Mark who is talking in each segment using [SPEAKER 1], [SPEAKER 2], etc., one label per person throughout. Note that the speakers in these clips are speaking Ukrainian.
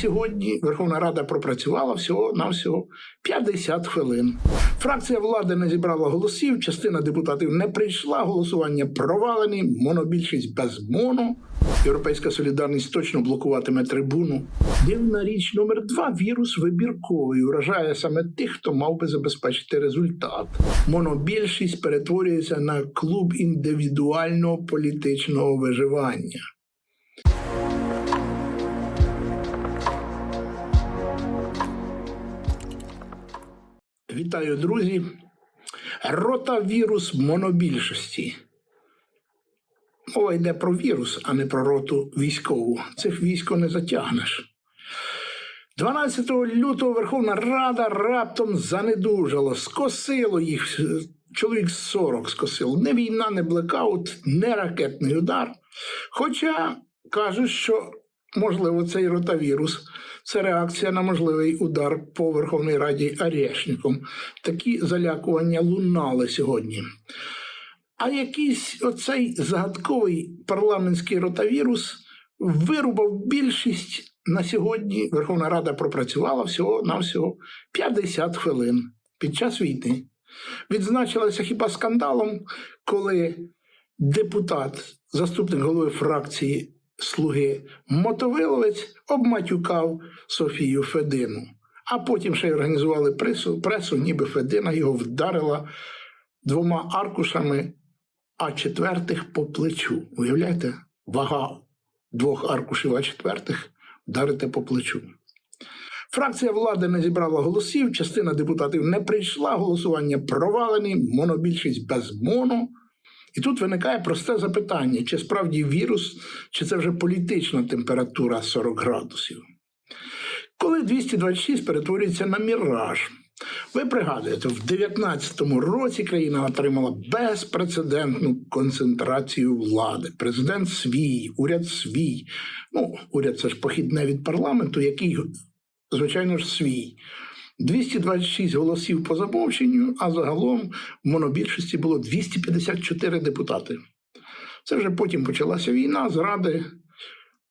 [SPEAKER 1] сьогодні Верховна Рада пропрацювала всього на всього 50 хвилин. Фракція влади не зібрала голосів, частина депутатів не прийшла, голосування провалені, монобільшість без моно. Європейська солідарність точно блокуватиме трибуну. Дивна річ номер два вірус вибірковий вражає саме тих, хто мав би забезпечити результат. Монобільшість перетворюється на клуб індивідуального політичного виживання. Вітаю, друзі. Ротавірус монобільшості. Мова йде про вірус, а не про роту військову. Цих військо не затягнеш. 12 лютого Верховна Рада раптом занедужала, скосило їх. Чоловік 40 скосило. Не війна, не блекаут, не ракетний удар. Хоча кажуть, що можливо цей ротавірус це реакція на можливий удар по Верховній Раді Арешником. Такі залякування лунали сьогодні. А якийсь оцей загадковий парламентський ротавірус вирубав більшість на сьогодні. Верховна Рада пропрацювала всього на всього 50 хвилин під час війни. Відзначилася хіба скандалом, коли депутат, заступник голови фракції Слуги Мотовиловець обматюкав Софію Федину. А потім ще й організували пресу, пресу, ніби Федина його вдарила двома аркушами а четвертих по плечу. Уявляєте, вага двох аркушів а четвертих вдарити по плечу. Фракція влади не зібрала голосів, частина депутатів не прийшла, голосування провалені, монобільшість без моно. І тут виникає просте запитання: чи справді вірус, чи це вже політична температура 40 градусів? Коли 226 перетворюється на міраж, ви пригадуєте, в 19-му році країна отримала безпрецедентну концентрацію влади. Президент свій, уряд свій. Ну, уряд це ж похідне від парламенту, який, звичайно ж, свій. 226 голосів по замовченню, а загалом в монобільшості було 254 депутати. Це вже потім почалася війна, зради,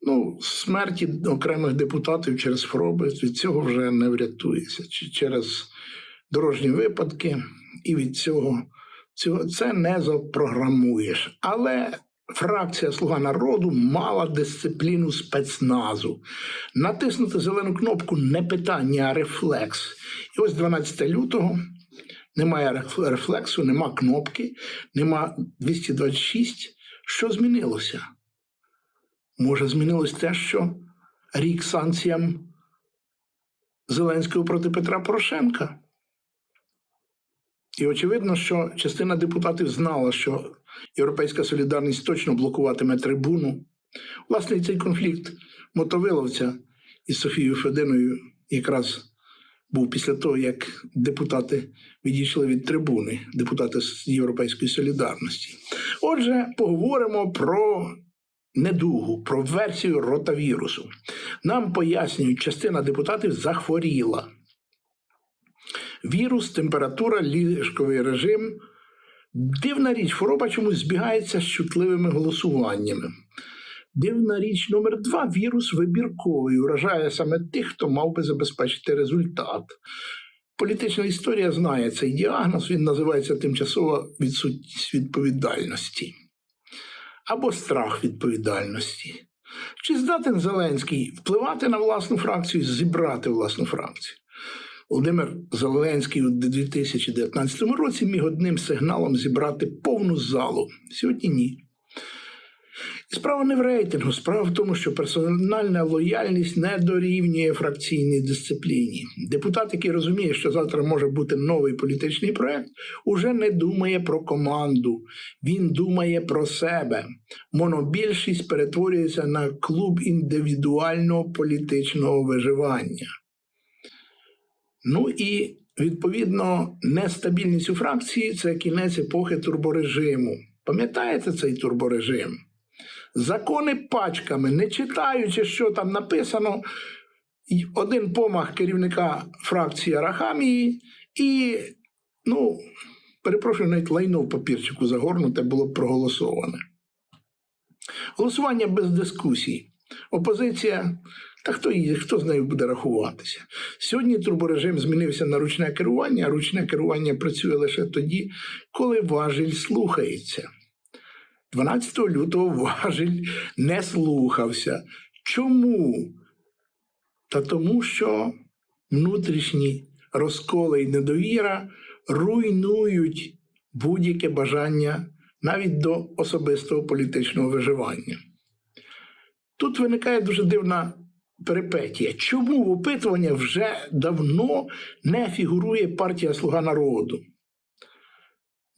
[SPEAKER 1] ну, смерті окремих депутатів через хвороби. Від цього вже не врятується. Чи через дорожні випадки, і від цього, цього це не запрограмуєш. Але фракція Слуга народу мала дисципліну спецназу. Натиснути зелену кнопку не питання, а рефлекс. І ось 12 лютого. Немає рефлексу, нема кнопки, нема 226. Що змінилося? Може, змінилось те, що рік санкціям Зеленського проти Петра Порошенка. І очевидно, що частина депутатів знала, що Європейська солідарність точно блокуватиме трибуну. Власне, цей конфлікт мотовиловця із Софією Фединою якраз був після того, як депутати відійшли від трибуни, депутати з Європейської солідарності. Отже, поговоримо про недугу, про версію ротавірусу. Нам пояснюють, частина депутатів захворіла. Вірус, температура, ліжковий режим. Дивна річ, хвороба чомусь збігається з чутливими голосуваннями. Дивна річ номер два вірус вибірковий вражає саме тих, хто мав би забезпечити результат. Політична історія знає цей діагноз, він називається тимчасова відсутність відповідальності або страх відповідальності. Чи здатен Зеленський впливати на власну фракцію, зібрати власну фракцію? Володимир Зеленський у 2019 році міг одним сигналом зібрати повну залу. Сьогодні ні. І справа не в рейтингу, справа в тому, що персональна лояльність не дорівнює фракційній дисципліні. Депутат, який розуміє, що завтра може бути новий політичний проект, уже не думає про команду, він думає про себе. Монобільшість перетворюється на клуб індивідуального політичного виживання. Ну і відповідно нестабільність у фракції це кінець епохи турборежиму. Пам'ятаєте цей турборежим? Закони пачками, не читаючи, що там написано, один помах керівника фракції Арахамії, і, ну, перепрошую, навіть лайно в папірчику загорнуте було проголосоване. Голосування без дискусій. Опозиція Та хто її, хто з нею буде рахуватися? Сьогодні турборежим змінився на ручне керування, а ручне керування працює лише тоді, коли важіль слухається. 12 лютого важіль не слухався. Чому? Та тому, що внутрішні розколи і недовіра руйнують будь-яке бажання навіть до особистого політичного виживання. Тут виникає дуже дивна перипетія. Чому в опитуваннях вже давно не фігурує партія Слуга народу?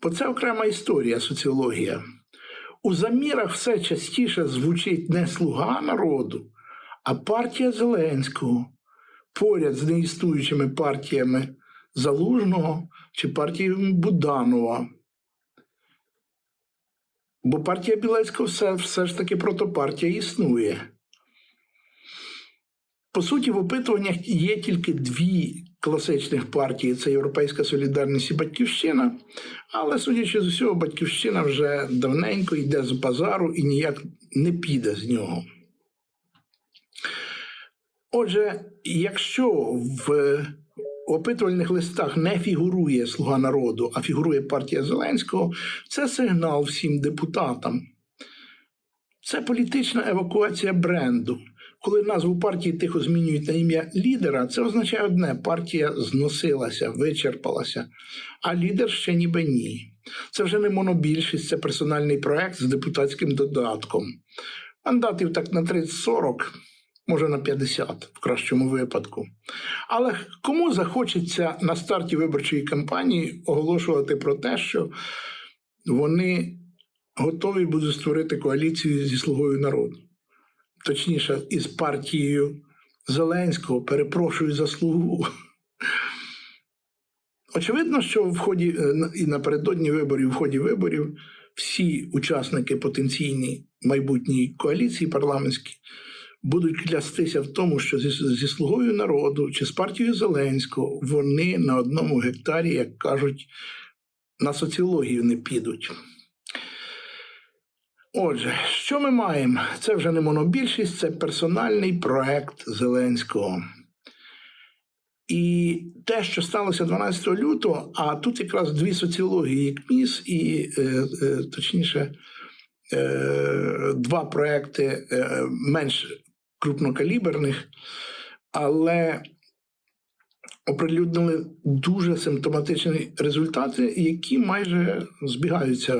[SPEAKER 1] Бо це окрема історія, соціологія. У замірах все частіше звучить не слуга народу, а партія Зеленського поряд з неіснуючими партіями Залужного чи партією Буданова. Бо партія Білецького все, все ж таки протопартія існує. По суті, в опитуваннях є тільки дві класичних партії: це Європейська Солідарність і Батьківщина. Але, судячи з усього, Батьківщина вже давненько йде з базару і ніяк не піде з нього. Отже, якщо в опитувальних листах не фігурує Слуга народу, а фігурує партія Зеленського, це сигнал всім депутатам. Це політична евакуація бренду. Коли назву партії тихо змінюють на ім'я лідера, це означає одне: партія зносилася, вичерпалася, а лідер ще ніби ні. Це вже не монобільшість, це персональний проект з депутатським додатком. Мандатів так на 30-40, може на 50 в кращому випадку. Але кому захочеться на старті виборчої кампанії оголошувати про те, що вони готові будуть створити коаліцію зі слугою народу? Точніше, із партією Зеленського, перепрошую за слугу. Очевидно, що в ході е, і напередодні виборів, в ході виборів, всі учасники потенційні майбутньої коаліції парламентські будуть клястися в тому, що зі, зі слугою народу чи з партією Зеленського вони на одному гектарі, як кажуть, на соціологію не підуть. Отже, що ми маємо? Це вже не монобільшість, це персональний проект Зеленського. І те, що сталося 12 лютого, а тут якраз дві соціології КМІС і, е, е, точніше, е, два проекти е, менш крупнокаліберних, але оприлюднили дуже симптоматичні результати, які майже збігаються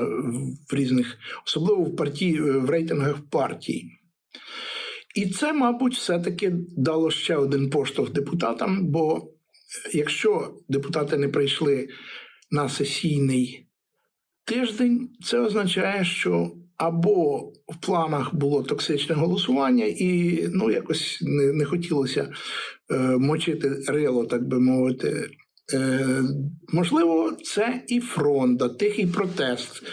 [SPEAKER 1] в різних, особливо в партії, в рейтингах партій. І це, мабуть, все-таки дало ще один поштовх депутатам. Бо якщо депутати не прийшли на сесійний тиждень, це означає, що або в планах було токсичне голосування, і ну якось не, не хотілося е, мочити рило, так би мовити. Е, можливо, це і фронта, тихий протест.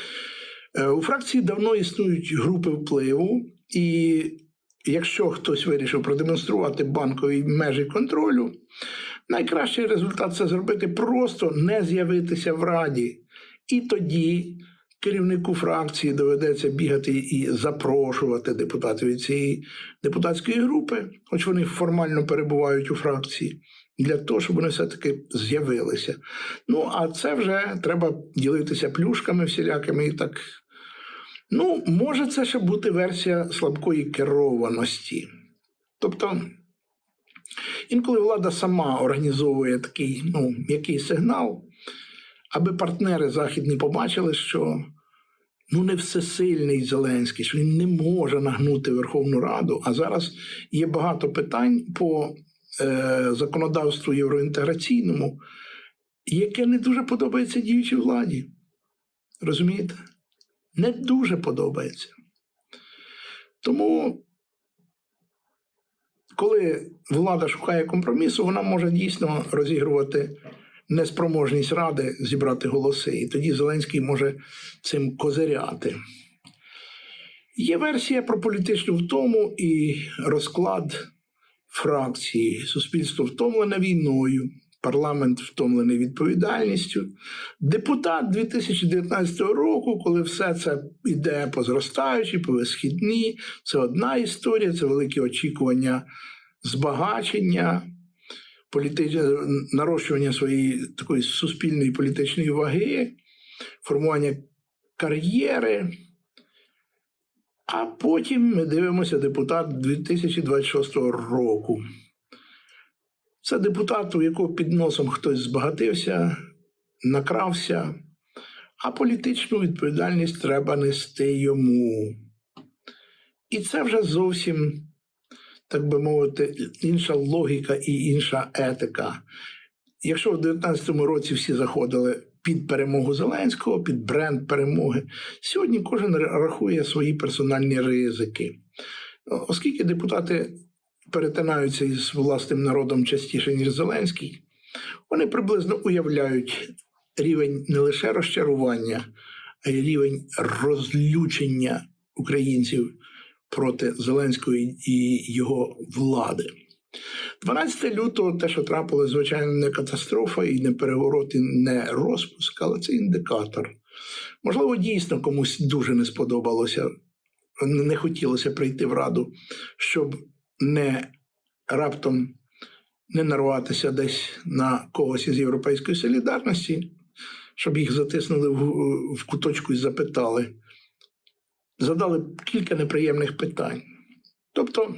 [SPEAKER 1] Е, у фракції давно існують групи впливу, і якщо хтось вирішив продемонструвати банкові межі контролю, найкращий результат це зробити просто не з'явитися в раді. І тоді керівнику фракції доведеться бігати і запрошувати депутатів від цієї депутатської групи, хоч вони формально перебувають у фракції, для того, щоб вони все-таки з'явилися. Ну, а це вже треба ділитися плюшками всілякими і так. Ну, може, це ще бути версія слабкої керованості. Тобто. Інколи влада сама організовує такий ну, м'який сигнал, аби партнери західні побачили, що ну не всесильний Зеленський, що він не може нагнути Верховну Раду. А зараз є багато питань по е, законодавству євроінтеграційному, яке не дуже подобається діючій владі. Розумієте? Не дуже подобається. Тому, коли влада шукає компромісу, вона може дійсно розігрувати неспроможність ради зібрати голоси. І тоді Зеленський може цим козиряти. Є версія про політичну втому і розклад фракції. Суспільство втомлене війною, парламент втомлений відповідальністю. Депутат 2019 року, коли все це йде по зростаючій, по висхідні, це одна історія, це великі очікування збагачення, політич... нарощування своєї такої суспільної політичної ваги, формування кар'єри. А потім ми дивимося депутат 2026 року. Це депутат, у якого під носом хтось збагатився, накрався, а політичну відповідальність треба нести йому. І це вже зовсім, так би мовити, інша логіка і інша етика. Якщо в 2019 році всі заходили під перемогу Зеленського, під бренд перемоги, сьогодні кожен рахує свої персональні ризики. Оскільки депутати перетинаються із власним народом частіше, ніж Зеленський, вони приблизно уявляють рівень не лише розчарування, а й рівень розлючення українців проти Зеленського і його влади. 12 лютого, те, що трапилось, звичайно, не катастрофа і не переворот, і не розпуск, але це індикатор. Можливо, дійсно комусь дуже не сподобалося, не хотілося прийти в раду, щоб не раптом не нарватися десь на когось із Європейської солідарності, щоб їх затиснули в, в куточку і запитали. Задали кілька неприємних питань. Тобто,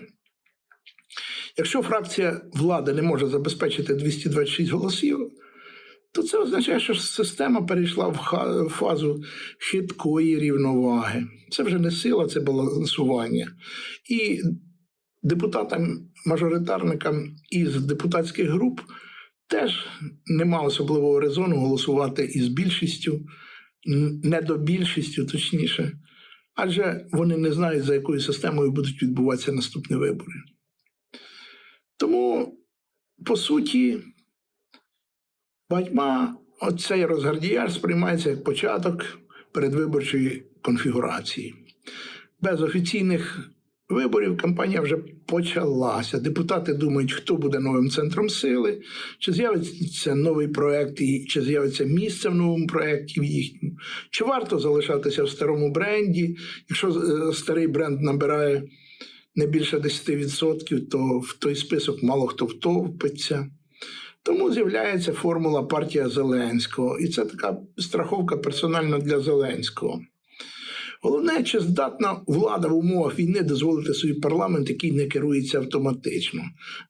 [SPEAKER 1] якщо фракція влади не може забезпечити 226 голосів, то це означає, що система перейшла в фазу хиткої рівноваги. Це вже не сила, це балансування. І депутатам, мажоритарникам із депутатських груп теж нема особливого резону голосувати із більшістю, недобільшістю, точніше, адже вони не знають, за якою системою будуть відбуватися наступні вибори. Тому, по суті, багатьма оцей розгардіяж сприймається як початок передвиборчої конфігурації. Без офіційних виборів кампанія вже почалася. Депутати думають, хто буде новим центром сили, чи з'явиться новий проект, чи з'явиться місце в новому проєкті в їхньому, чи варто залишатися в старому бренді. Якщо е, старий бренд набирає не більше 10%, то в той список мало хто втовпиться. Тому з'являється формула партія Зеленського, і це така страховка персонально для Зеленського. Головне, чи здатна влада в умовах війни дозволити собі парламент, який не керується автоматично.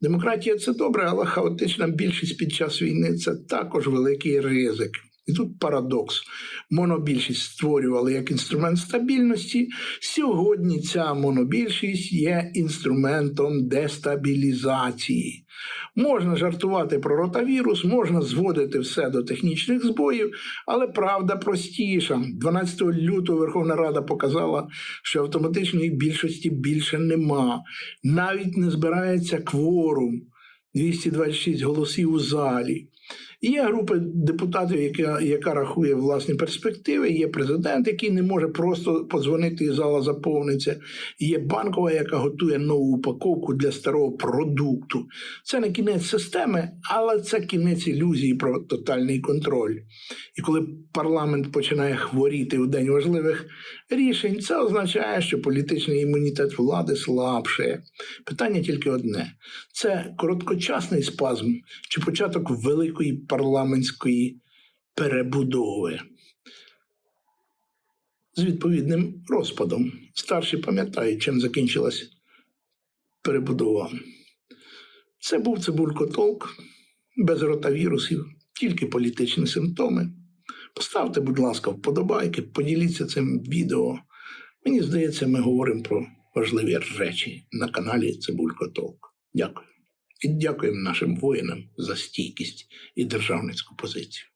[SPEAKER 1] Демократія це добре, але хаотична більшість під час війни це також великий ризик. І тут парадокс. Монобільшість створювали як інструмент стабільності. Сьогодні ця монобільшість є інструментом дестабілізації. Можна жартувати про ротавірус, можна зводити все до технічних збоїв, але правда простіша. 12 лютого Верховна Рада показала, що автоматичної більшості більше нема. Навіть не збирається кворум 226 голосів у залі. Є група депутатів, яка яка рахує власні перспективи. Є президент, який не може просто подзвонити і зала заповниться. Є банкова, яка готує нову упаковку для старого продукту. Це не кінець системи, але це кінець ілюзії про тотальний контроль. І коли парламент починає хворіти у день важливих рішень, це означає, що політичний імунітет влади слабшає. Питання тільки одне: це короткочасний спазм чи початок великої парламентської перебудови з відповідним розпадом. Старші пам'ятають, чим закінчилась перебудова. Це був цибулькотолк без ротавірусів, тільки політичні симптоми. Поставте, будь ласка, вподобайки, поділіться цим відео. Мені здається, ми говоримо про важливі речі на каналі Цибулькотолк. Дякую. Дякуємо нашим воїнам за стійкість і державницьку позицію.